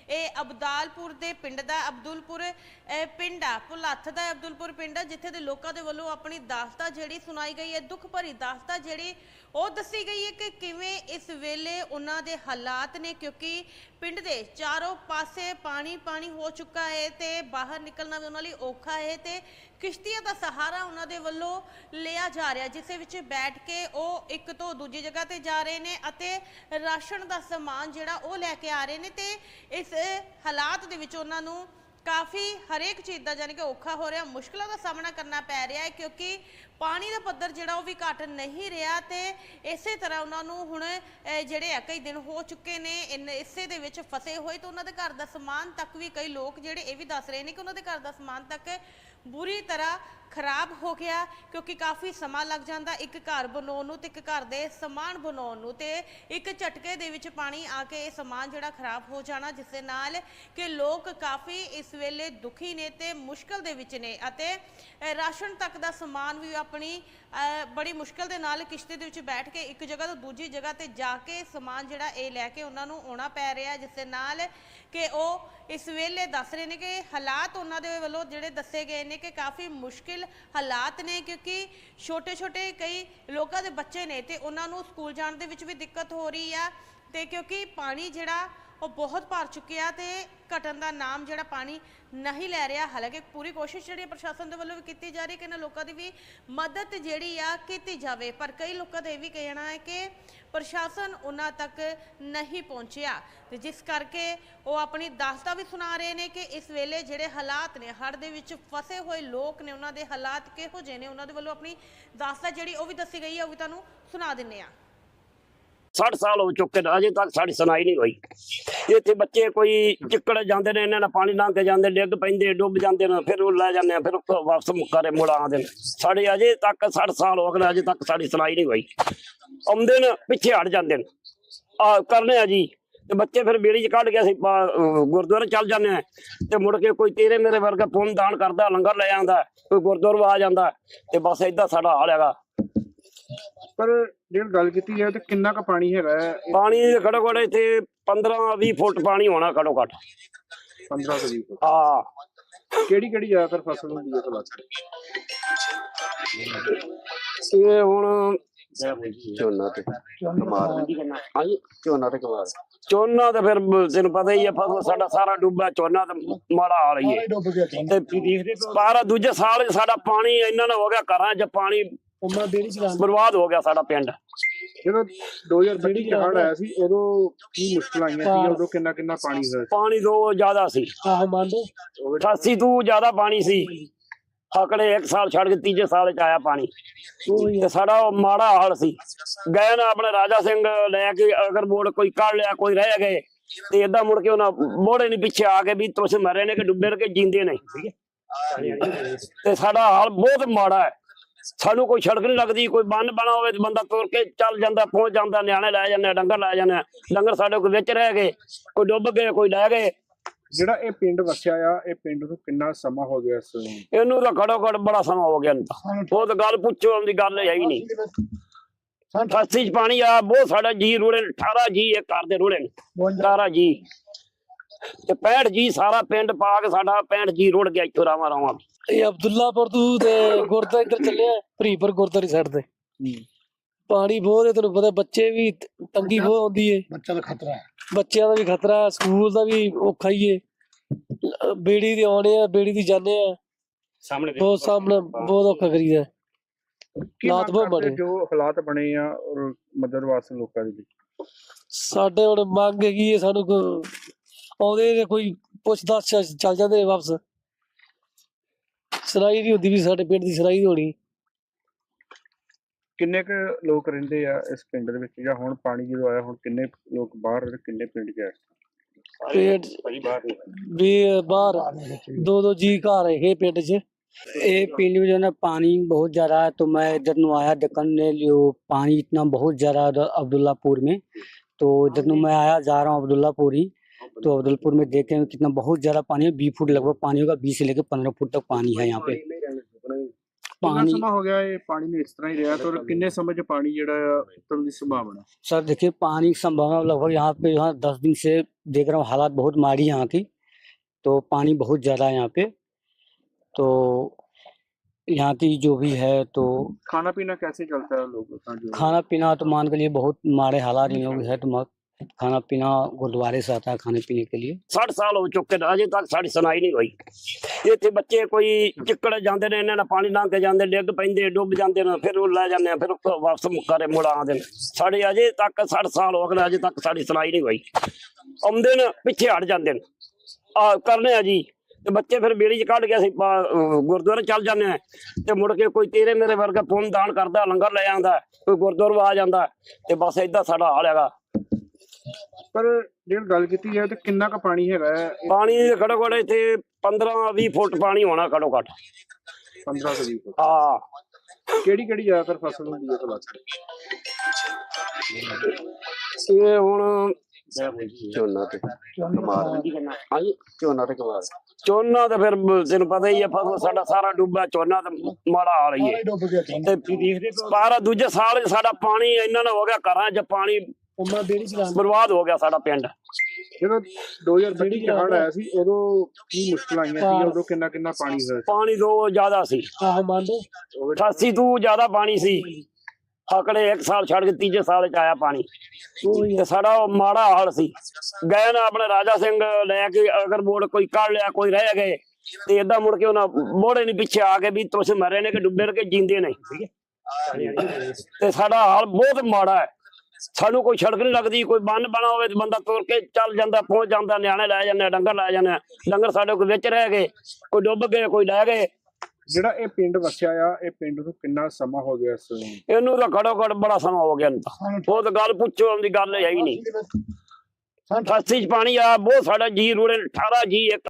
ਇਹ ਅਬਦਾਲਪੁਰ ਦੇ ਪਿੰਡ ਦਾ ਅਬਦੁਲਪੁਰ ਪਿੰਡ ਆ, ਭੁਲੱਥ ਦਾ ਅਬਦੁਲਪੁਰ ਪਿੰਡ ਆ, ਜਿੱਥੇ ਦੇ ਲੋਕਾਂ ਦੇ ਵੱਲੋਂ ਆਪਣੀ ਦਾਸਤਾ ਜਿਹੜੀ ਸੁਣਾਈ ਗਈ ਹੈ, ਦੁੱਖ ਭਰੀ ਦਾਸਤਾ ਜਿਹੜੀ ਉਹ ਦੱਸੀ ਗਈ ਹੈ ਕਿ ਕਿਵੇਂ ਇਸ ਵੇਲੇ ਉਹਨਾਂ ਦੇ ਹਾਲਾਤ ਨੇ ਕਿਉਂਕਿ ਪਿੰਡ ਦੇ ਚਾਰੋਂ ਪਾਸੇ ਪਾਣੀ ਪਾਣੀ ਹੋ ਚੁੱਕਾ ਹੈ ਤੇ ਬਾਹਰ ਨਿਕਲਣਾ ਵੀ ਉਹਨਾਂ ਲਈ ਔਖਾ ਹੈ ਤੇ ਕਿਸ਼ਤੀਆਂ ਦਾ ਸਹਾਰਾ ਉਹਨਾਂ ਦੇ ਵੱਲੋਂ ਲਿਆ ਜਾ ਰਿਹਾ, ਜਿਸ ਵਿੱਚ ਬੈਠ ਕੇ ਉਹ ਇੱਕ ਤੋਂ ਦੂਜੀ ਜਗ੍ਹਾ ਤੇ ਜਾ ਰਹੇ ਨੇ ਅਤੇ ਰਾਸ਼ਨ ਦਾ ਸਮਾਨ ਜਿਹੜਾ ਉਹ ਲੈ ਕੇ ਆ ਰਹੇ ਨੇ ਤੇ ਇਸ ਹਾਲਾਤ ਦੇ ਵਿੱਚ ਉਹਨਾਂ ਨੂੰ ਕਾਫੀ ਹਰੇਕ ਚੀਜ਼ ਦਾ ਜਾਨੀ ਕਿ ਔਖਾ ਹੋ ਰਿਹਾ, ਮੁਸ਼ਕਲਾਂ ਦਾ ਸਾਹਮਣਾ ਕਰਨਾ ਪੈ ਰਿਹਾ ਹੈ ਕਿਉਂਕਿ ਪਾਣੀ ਦਾ ਪੱਧਰ ਜਿਹੜਾ ਉਹ ਵੀ ਘਟ ਨਹੀਂ ਰਿਹਾ ਤੇ ਇਸੇ ਤਰ੍ਹਾਂ ਉਹਨਾਂ ਨੂੰ ਹੁਣ ਜਿਹੜੇ ਆ ਕਈ ਦਿਨ ਹੋ ਚੁੱਕੇ ਨੇ, ਇਨ- ਇਸੇ ਦੇ ਵਿੱਚ ਫਸੇ ਹੋਏ ਤੇ ਉਹਨਾਂ ਦੇ ਘਰ ਦਾ ਸਮਾਨ ਤੱਕ ਵੀ ਕਈ ਲੋਕ ਜਿਹੜੇ ਇਹ ਵੀ ਦੱਸ ਰਹੇ ਨੇ ਕਿ ਉਹਨਾਂ ਦੇ ਘਰ ਦਾ ਸਮਾਨ ਤੱਕ ਬੁਰੀ ਤਰ੍ਹਾਂ ਖਰਾਬ ਹੋ ਗਿਆ ਕਿਉਂਕਿ ਕਾਫੀ ਸਮਾਂ ਲੱਗ ਜਾਂਦਾ ਇੱਕ ਘਰ ਬਣਾਉਣ ਨੂੰ ਤੇ ਇੱਕ ਘਰ ਦੇ ਸਮਾਨ ਬਣਾਉਣ ਨੂੰ ਤੇ ਇੱਕ ਝਟਕੇ ਦੇ ਵਿੱਚ ਪਾਣੀ ਆ ਕੇ ਇਹ ਸਮਾਨ ਜਿਹੜਾ ਖਰਾਬ ਹੋ ਜਾਣਾ, ਜਿਸ ਦੇ ਨਾਲ ਕਿ ਲੋਕ ਕਾਫੀ ਇਸ ਵੇਲੇ ਦੁਖੀ ਨੇ ਤੇ ਮੁਸ਼ਕਲ ਦੇ ਵਿੱਚ ਨੇ ਅਤੇ ਰਾਸ਼ਨ ਤੱਕ ਦਾ ਸਮਾਨ ਵੀ ਆਪਣੀ ਬੜੀ ਮੁਸ਼ਕਲ ਦੇ ਨਾਲ ਕਿਸ਼ਤੇ ਦੇ ਵਿੱਚ ਬੈਠ ਕੇ ਇੱਕ ਜਗ੍ਹਾ ਤੋਂ ਦੂਜੀ ਜਗ੍ਹਾ ਤੇ ਜਾ ਕੇ ਸਮਾਨ ਜਿਹੜਾ ਇਹ ਲੈ ਕੇ ਉਹਨਾਂ ਨੂੰ ਆਉਣਾ ਪੈ ਰਿਹਾ, ਜਿਸ ਦੇ ਨਾਲ ਕਿ ਉਹ ਇਸ ਵੇਲੇ ਦੱਸ ਰਹੇ ਨੇ ਕਿ ਹਾਲਾਤ ਉਹਨਾਂ ਦੇ ਵੱਲੋਂ ਜਿਹੜੇ ਦੱਸੇ ਗਏ ਨੇ ਕਿ ਕਾਫੀ ਮੁਸ਼ਕਿਲ ਹਾਲਾਤ ਨੇ ਕਿਉਂਕਿ ਛੋਟੇ ਛੋਟੇ ਕਈ ਲੋਕਾਂ ਦੇ ਬੱਚੇ ਨੇ ਤੇ ਉਹਨਾਂ ਨੂੰ ਸਕੂਲ ਜਾਣ ਦੇ ਵਿੱਚ ਵੀ ਦਿੱਕਤ ਹੋ ਰਹੀ ਆ ਤੇ ਕਿਉਂਕਿ ਪਾਣੀ ਜਿਹੜਾ ਉਹ ਬਹੁਤ ਭਰ ਚੁੱਕਿਆ ਤੇ ਘਟਣ ਦਾ ਨਾਮ ਜਿਹੜਾ ਪਾਣੀ ਨਹੀਂ ਲੈ ਰਿਹਾ, ਹਾਲਾਂਕਿ ਪੂਰੀ ਕੋਸ਼ਿਸ਼ ਜਿਹੜੀ ਪ੍ਰਸ਼ਾਸਨ ਦੇ ਵੱਲੋਂ ਵੀ ਕੀਤੀ ਜਾ ਰਹੀ ਹੈ ਕਿ ਇਹਨਾਂ ਲੋਕਾਂ ਦੀ ਵੀ ਮਦਦ ਜਿਹੜੀ ਆ ਕੀਤੀ ਜਾਵੇ। ਪਰ ਕਈ ਲੋਕਾਂ ਦਾ ਇਹ ਵੀ ਕਹਿਣਾ ਹੈ ਕਿ ਪ੍ਰਸ਼ਾਸਨ ਉਹਨਾਂ ਤੱਕ ਨਹੀਂ ਪਹੁੰਚਿਆ। ਤੇ ਜਿਸ ਕਰਕੇ ਉਹ ਆਪਣੀ ਦਾਸਤਾ ਵੀ ਸੁਣਾ ਰਹੇ ਨੇ ਕਿ ਇਸ ਵੇਲੇ ਜਿਹੜੇ ਹਾਲਾਤ ਨੇ, ਹੜ੍ਹ ਦੇ ਵਿੱਚ ਫਸੇ ਹੋਏ ਲੋਕ ਨੇ, ਉਹਨਾਂ ਦੇ ਹਾਲਾਤ ਕਿਹੋ ਜਿਹੇ ਨੇ, ਉਹਨਾਂ ਦੇ ਵੱਲੋਂ ਆਪਣੀ ਦਾਸਤਾ ਜਿਹੜੀ ਉਹ ਵੀ ਦੱਸੀ ਗਈ ਹੈ, ਉਹ ਵੀ ਤੁਹਾਨੂੰ ਸੁਣਾ ਦਿੰਨੇ ਆ 60 ਸਾਲ ਹੋ ਚੁੱਕੇ ਨੇ, ਅਜੇ ਤੱਕ ਸਾਡੀ ਸੁਣਾਈ ਨਹੀਂ ਹੋਈ। ਇੱਥੇ ਬੱਚੇ ਕੋਈ ਚਿੱਕੜ ਜਾਂਦੇ ਨੇ, ਇਹਨਾਂ ਨਾਲ ਪਾਣੀ ਲੰਘ ਕੇ ਜਾਂਦੇ, ਡਿੱਗ ਪੈਂਦੇ, ਡੁੱਬ ਜਾਂਦੇ ਨੇ, ਫਿਰ ਉਹ ਲੈ ਜਾਂਦੇ ਆ, ਫਿਰ ਉਹ ਵਾਪਸ ਮੁੱਕਾਰੇ, ਮੁੜ ਆਉਂਦੇ ਨੇ। ਸਾਡੇ ਅਜੇ ਤੱਕ 60 ਸਾਲ ਹੋ ਗਏ ਅਜੇ ਤੱਕ ਸਾਡੀ ਸੁਣਾਈ ਨਹੀਂ ਹੋਈ। ਆਉਂਦੇ ਨੇ, ਪਿੱਛੇ ਹਟ ਜਾਂਦੇ ਨੇ। ਆ, ਕਰਨੇ ਆ ਜੀ। ਤੇ ਬੱਚੇ ਫਿਰ ਬੇੜੀ ਚ ਕੱਢ ਕੇ ਅਸੀਂ ਗੁਰਦੁਆਰੇ ਚੱਲ ਜਾਂਦੇ ਆ। ਤੇ ਮੁੜ ਕੇ ਕੋਈ ਤੇਰੇ ਮੇਰੇ ਵਰਗਾ ਪੁੰਨ ਦਾਨ ਕਰਦਾ, ਲੰਗਰ ਲੈ ਆਉਂਦਾ, ਕੋਈ ਗੁਰਦੁਆਰੇ ਆ ਜਾਂਦਾ। ਤੇ ਬਸ ਏਦਾਂ ਸਾਡਾ ਹਾਲ ਹੈਗਾ। ਪਰ ਜਿਹੜੀ ਗੱਲ ਕੀਤੀ ਹੈ ਤੇ ਕਿੰਨਾ ਕੁ ਪਾਣੀ ਹੈਗਾ ਹੈ? ਪਾਣੀ ਘੜੋ ਘੜ ਇੱਥੇ 15 20 ਫੁੱਟ ਪਾਣੀ ਹੋਣਾ ਘੜੋ ਘੱਟ। 15 ਤੋਂ 20 ਫੁੱਟ। ਹਾਂ। ਕਿਹੜੀ ਕਿਹੜੀ ਜ਼ਿਆਦਾਤਰ ਫਸਲ ਹੁੰਦੀ ਹੈ ਤੁਹਾਡੇ ਇਹ ਹੁਣ ਝੋਨਾ ਤੇ। ਕਮਾਰ ਹਾਂਜੀ। ਝੋਨਾ ਤੇ ਕਮਾਰ ਝੋਨਾ ਤਾਂ ਫਿਰ ਤੈਨੂੰ ਪਤਾ ਹੀ ਹੈ ਫਸਲ ਸਾਡਾ ਸਾਰਾ ਡੁੱਬਾ ਝੋਨਾ ਤਾਂ ਮਾੜਾ ਹਾਲ ਹੀ ਹੈ। ਤੇ ਸਾਰਾ ਦੂਜੇ ਸਾਲ ਸਾਡਾ ਪਾਣੀ ਇੰਨਾ ਨਾ ਹੋ ਗਿਆ ਘਰਾਂ 'ਚ ਪਾਣੀ ਉਹਨਾਂ ਬੇੜੀ ਚਲਾਉਂਦੇ ਬਰਬਾਦ ਹੋ ਗਿਆ ਸਾਡਾ ਪਿੰਡ। ਜਦੋਂ 2020 ਚ ਹੜ੍ਹ ਆਇਆ ਸੀ ਉਦੋਂ ਕੀ ਮੁਸ਼ਕਲਾਂ ਆਈਆਂ ਸੀ? ਉਦੋਂ ਕਿੰਨਾ ਕਿੰਨਾ ਪਾਣੀ ਸੀ? ਪਾਣੀ ਤੋਂ ਜ਼ਿਆਦਾ ਸੀ। ਆਹ ਮੰਨ ਲਓ। 88 ਤੋਂ ਜ਼ਿਆਦਾ ਪਾਣੀ ਸੀ। ਆਕੜੇ ਇੱਕ ਸਾਲ ਛੱਡ ਕੇ ਤੀਜੇ ਸਾਲ 'ਚ ਆਇਆ ਪਾਣੀ। ਤੇ ਸਾਡਾ ਉਹ ਮਾੜਾ ਹਾਲ ਸੀ। ਗਏ ਨਾ ਆਪਣੇ ਰਾਜਾ ਸਿੰਘ ਲੈ ਕੇ ਅਗਰ ਬੋੜ ਕੋਈ ਕੱਢ ਲਿਆ ਕੋਈ ਰਹਿ ਗਏ ਤੇ ਏਦਾਂ ਮੁੜ ਕੇ ਉਹਨਾਂ ਬੋੜੇ ਨਹੀਂ ਪਿੱਛੇ ਆ ਕੇ ਵੀ ਤੁਸੀਂ ਮਰੇ ਨੇ ਕਿ ਡੁੱਬੇ ਨੇ ਕਿ ਜਿੰਦੇ ਨੇ। ਤੇ ਸਾਡਾ ਹਾਲ ਬਹੁਤ ਮਾੜਾ ਹੈ। ਸਾਨੂੰ ਕੋਈ ਸੜਕ ਨਹੀਂ ਲੱਗਦੀ ਕੋਈ ਬੰਨ ਬਣਾ ਹੋਵੇ ਤੇ ਬੰਦਾ ਤੁਰ ਕੇ ਚੱਲ ਜਾਂਦਾ ਪਹੁੰਚ ਜਾਂਦਾ ਨਿਆਣੇ ਲੈ ਜਾਂਦੇ ਡੰਗਰ ਲੈ ਜਾਂਦੇ। ਡੰਗਰ ਸਾਡੇ ਕੋਲ ਵਿੱਚ ਰਹਿ ਗਏ ਕੋਈ ਡੁੱਬ ਗਏ ਕੋਈ ਲੈ ਗਏ। ਜਿਹੜਾ ਇਹ ਪਿੰਡ ਵਸਿਆ ਆ ਇਹ ਪਿੰਡ ਨੂੰ ਕਿੰਨਾ ਸਮਾਂ ਹੋ ਗਿਆ ਇਸ ਇਹਨੂੰ ਤਾਂ ਘੜੋ ਘੜ ਬੜਾ ਸਮਾਂ ਹੋ ਗਿਆ ਉਹ ਤਾਂ ਗੱਲ ਪੁੱਛੋ ਦੀ ਗੱਲ ਹੈ ਹੀ ਨਹੀਂ। ਫਸੀ ਚ ਪਾਣੀ ਆ ਬਹੁਤ ਸਾਡਾ ਜੀ ਰੁੜੇ ਨੇ 18 ਜੀ ਇਹ ਘਰ ਦੇ ਰੁੜੇ ਨੇ। 18 ਜੀ। ਤੇ 65 ਜੀ ਸਾਰਾ ਪਿੰਡ ਪਾ ਕੇ ਸਾਡਾ 65 ਜੀ ਰੁੜ ਗਿਆ ਇੱਥੋਂ ਰਾਵਾਂ ਰਾਵਾਂ ਇਹ ਅਬਦੁੱਲਾਪੁਰ ਤੋਂ ਤੇ ਗੁਰਦਾ ਇੱਧਰ ਚੱਲਿਆ ਭਰੀਪੁਰ ਗੁਰਦਾਰੀ ਸਾਈਡ ਤੇ। ਪਾਣੀ ਬਹੁਤ ਹੈ ਤੈਨੂੰ ਪਤਾ ਬੱਚੇ ਵੀ ਤੰਗੀ ਬਹੁਤ ਆਉਂਦੀ ਏ। ਬੱਚਾ ਦਾ ਖਤਰਾ ਹੈ। ਬੱਚਿਆਂ ਦਾ ਵੀ ਖਤਰਾ ਹੈ, ਸਕੂਲ ਦਾ ਵੀ ਔਖਾ ਹੀ ਏ। ਬੇੜੀ ਦੇ ਆਉਣੇ ਆ ਬੇੜੀ ਦੀ ਜਾਂਦੇ ਆ। ਸਾਹਮਣੇ ਬਹੁਤ ਸਾਹਮਣੇ ਬਹੁਤ ਔਖਾ ਕਰੀਦਾ। ਹਾਲਾਤ ਬਹੁਤ ਮਾੜੇ। ਜੋ ਹਾਲਾਤ ਬਣੇ ਆ ਮਦਦ ਵਾਸਤੇ ਲੋਕਾਂ ਦੇ ਲਈ? ਸਾਡੇ ਹੁਣ ਮੰਗ ਹੈਗੀ ਹੈ ਸਾਨੂੰ ਕੋ- ਆਉਂਦੇ ਨੇ ਕੋਈ ਪੁੱਛ ਦੱਸ ਚ- ਚੱਲ ਜਾਂਦੇ ਨੇ ਵਾਪਸ ਸਰਾਈ ਨਹੀਂ ਹੁੰਦੀ ਵੀ ਸਾਡੇ ਪਿੰਡ ਦੀ ਸਰਾਈ ਹੋਣੀ ਕਿੰਨੇ ਕੁ ਲੋਕ ਰਹਿੰਦੇ ਆ ਇਸ ਪਿੰਡ ਦੇ ਵਿੱਚ ਜਾਂ ਹੁਣ ਪਾਣੀ ਜਦੋਂ ਆਇਆ ਹੁਣ ਕਿੰਨੇ ਲੋਕ ਬਾਹਰ ਤੇ ਕਿੰਨੇ ਪਿੰਡ ਚ ਆ ਪਿੰਡ ਵੀ ਬਾਹਰ ਦੋ ਦੋ ਜੀ ਘਰ ਹੈਗੇ ਪਿੰਡ 'ਚ ये पिंड में जो है ना पानी बहुत ज़्यादा है तो मैं इधर नु आया देखने लियो पानी इतना बहुत ज़्यादा है उधर अब्दुल्लापुर में तो इधर नु मैं आया जा रहा हूँ अब्दुल्लापुर ही तो अब्दुल्लापुर में देखे हैं कितना बहुत ज़्यादा पानी है बीस फुट लगभग पानी होगा बीस से लेकर पंद्रह फुट तक पानी है यहाँ पे ਕਿੰਨਾ पानी ਸਮਾਂ ਹੋ ਗਿਆ ਇਹ ਪਾਣੀ ਨੂੰ ਇਸ ਤਰ੍ਹਾਂ ਹੀ ਰਿਹਾ ਤੇ ਔਰ ਕਿੰਨੇ ਸਮੇਂ ਚ ਪਾਣੀ ਜਿਹੜਾ ਆ ਉਤਰਨ ਦੀ ਸੰਭਾਵਨਾ सर देखिए पानी की संभावना लगभग यहाँ पे यहाँ दस दिन से देख रहा हूँ हालात बहुत माड़ी यहाँ की तो पानी बहुत ज़्यादा है यहाँ पे तो यहाँ की जो भी है तो खाना पीना कैसे चलता है लोगों का जो खाना पीना तो मान के लिए बहुत माड़े हालात इन लोगों के है तो म- खाना पीना गुरुद्वारे से आता है खाने पीने के लिए 60 ਸਾਲ ਹੋ ਚੁੱਕੇ ਨੇ ਅਜੇ ਤੱਕ ਸਾਡੀ ਸੁਣਾਈ ਨਹੀਂ ਹੋਈ ਇੱਥੇ ਬੱਚੇ ਕੋਈ ਚਿੱਕੜ ਜਾਂਦੇ ਨੇ ਇਹਨਾਂ ਨਾਲ ਪਾਣੀ ਲੰਘ ਕੇ ਜਾਂਦੇ ਡਿੱਗ ਪੈਂਦੇ ਡੁੱਬ ਜਾਂਦੇ ਨੇ ਫਿਰ ਉਹ ਲੈ ਜਾਂਦੇ ਆ ਫਿਰ ਉਹ ਵਾਪਸ ਮੁੱਕਾਰੇ ਮੁੜ ਆਉਂਦੇ ਨੇ ਸਾਡੇ ਅਜੇ ਤੱਕ 60 ਸਾਲ ਹੋ ਗਏ ਨੇ, ਅਜੇ ਤੱਕ ਸਾਡੀ ਸੁਣਾਈ ਨਹੀਂ ਹੋਈ ਆਉਂਦੇ ਨੇ ਪਿੱਛੇ ਹਟ ਜਾਂਦੇ ਨੇ ਆ ਕਰਨੇ ਆ ਜੀ ਤੇ ਬੱਚੇ ਫਿਰ ਬੇੜੀ ਚ ਕੱਢ ਕੇ ਅਸੀਂ ਪਾ- ਅਹ ਗੁਰਦੁਆਰੇ ਚੱਲ ਜਾਂਦੇ ਆ ਤੇ ਮੁੜ ਕੇ ਕੋਈ ਤੇਰੇ ਮੇਰੇ ਵਰਗਾ ਪੁੰਨ ਦਾਨ ਕਰਦਾ ਲੰਗਰ ਲੈ ਆਂਦਾ ਕੋਈ ਗੁਰਦੁਆਰੇ ਆ ਜਾਂਦਾ ਤੇ ਬਸ ਏਦਾਂ ਸਾਡਾ ਹਾਲ ਹੈਗਾ ਪਰ ਜਿਹੜੀ ਗੱਲ ਕੀਤੀ ਹੈ ਤੇ ਕਿੰਨਾ ਕੁ ਪਾਣੀ ਹੈਗਾ ਹੈ? ਇਹ ਪਾਣੀ ਘੜੋ ਘੜ ਇੱਥੇ 15 20 ਫੁੱਟ ਪਾਣੀ ਹੋਣਾ ਘੜੋ ਘੱਟ 15 ਤੋਂ 20 ਫੁੱਟ। ਆ ਕਿਹੜੀ ਕਿਹੜੀ ਜ਼ਿਆਦਾਤਰ ਫਸਲ ਹੁੰਦੀ ਹੈ ਤੁਹਾਡੇ ਇਹ ਹੁਣ ਝੋਨਾ ਤੇ। ਕਮਾਲ। ਹਾਂਜੀ। ਝੋਨਾ ਤੇ ਕਮਾਲ। ਝੋਨਾ ਤਾਂ ਫਿਰ ਤੈਨੂੰ ਪਤਾ ਹੀ ਆ ਫਸਲ ਸਾਡਾ ਸਾਰਾ ਡੁੱਬਾ ਝੋਨਾ ਤਾਂ ਮਾੜਾ ਹਾਲ ਹੀ ਹੈ। ਤੇ ਪਰ ਦੂਜੇ ਸਾਲ ਸਾਡਾ ਪਾਣੀ ਇੰਨਾ ਨਾ ਹੋ ਗਿਆ ਘਰਾਂ 'ਚ ਪਾਣੀ ਉਮਾ ਦੇਣੀ ਚਲਾ ਬਰਬਾਦ ਹੋ ਗਿਆ ਸਾਡਾ ਪਿੰਡ। ਜਦੋਂ 2020 ਚ ਹੜ ਆਇਆ ਸੀ ਉਦੋਂ ਕੀ ਮੁਸ਼ਕਲ ਆਈਆਂ ਸੀ? ਉਦੋਂ ਕਿੰਨਾ ਕਿੰਨਾ ਪਾਣੀ ਹੋਇਆ ਸੀ? ਪਾਣੀ ਤੋਂ ਜ਼ਿਆਦਾ ਸੀ। ਆਹ ਮੰਨ ਲਓ। 88 ਤੋਂ ਜ਼ਿਆਦਾ ਪਾਣੀ ਸੀ। ਆਕੜੇ ਇੱਕ ਸਾਲ ਛੱਡ ਕੇ ਤੀਜੇ ਸਾਲ 'ਚ ਆਇਆ ਪਾਣੀ। ਤੇ ਸਾਡਾ ਉਹ ਮਾੜਾ ਹਾਲ ਸੀ। ਗਏ ਨਾ ਆਪਣੇ ਰਾਜਾ ਸਿੰਘ ਲੈ ਕੇ ਅਗਰ ਬੋੜ ਕੋਈ ਕੱਢ ਲਿਆ ਕੋਈ ਰਹਿ ਗਏ ਤੇ ਏਦਾਂ ਮੁੜ ਕੇ ਉਹਨਾਂ ਮੋੜੇ ਨਹੀਂ ਪਿੱਛੇ ਆ ਕੇ ਵੀ ਤੁਸੀਂ ਮਰੇ ਨੇ ਕਿ ਡੁੱਬੇ ਨੇ ਕਿ ਜਿੰਦੇ ਨਹੀਂ ਤੇ ਸਾਡਾ ਹਾਲ ਬਹੁਤ ਮਾੜਾ ਹੈ। ਸਾਨੂੰ ਕੋਈ ਸੜਕ ਨਹੀਂ ਲੱਗਦੀ ਕੋਈ ਬੰਨ ਬਣਾ ਹੋਵੇ ਤੇ ਬੰਦਾ ਤੁਰ ਕੇ ਚੱਲ ਜਾਂਦਾ ਪਹੁੰਚ ਜਾਂਦਾ ਨਿਆਣੇ ਲੈ ਜਾਂਦੇ ਡੰਗਰ ਲੈ ਜਾਂਦੇ। ਡੰਗਰ ਸਾਡੇ ਕੋਈ ਵਿੱਚ ਰਹਿ ਗਏ ਕੋਈ ਡੁੱਬ ਗਏ ਕੋਈ ਲੈ ਗਏ। ਜਿਹੜਾ ਇਹ ਪਿੰਡ ਵਸਿਆ ਆ ਇਹ ਪਿੰਡ ਨੂੰ ਕਿੰਨਾ ਸਮਾਂ ਹੋ ਗਿਆ ਇਸ ਇਹਨੂੰ ਤਾਂ ਘੜੋ ਘੜ ਬੜਾ ਸਮਾਂ ਹੋ ਗਿਆ ਇਹਨੂੰ ਉਹ ਤਾਂ ਗੱਲ ਪੁੱਛੋ ਆਉਂਦੀ ਗੱਲ ਹੈ ਹੀ ਨਹੀਂ 88 ਚ ਪਾਣੀ ਆ ਬਹੁਤ ਸਾਡਾ ਜੀ ਰੂੜੇ 18 ਜੀ ਇੱਕ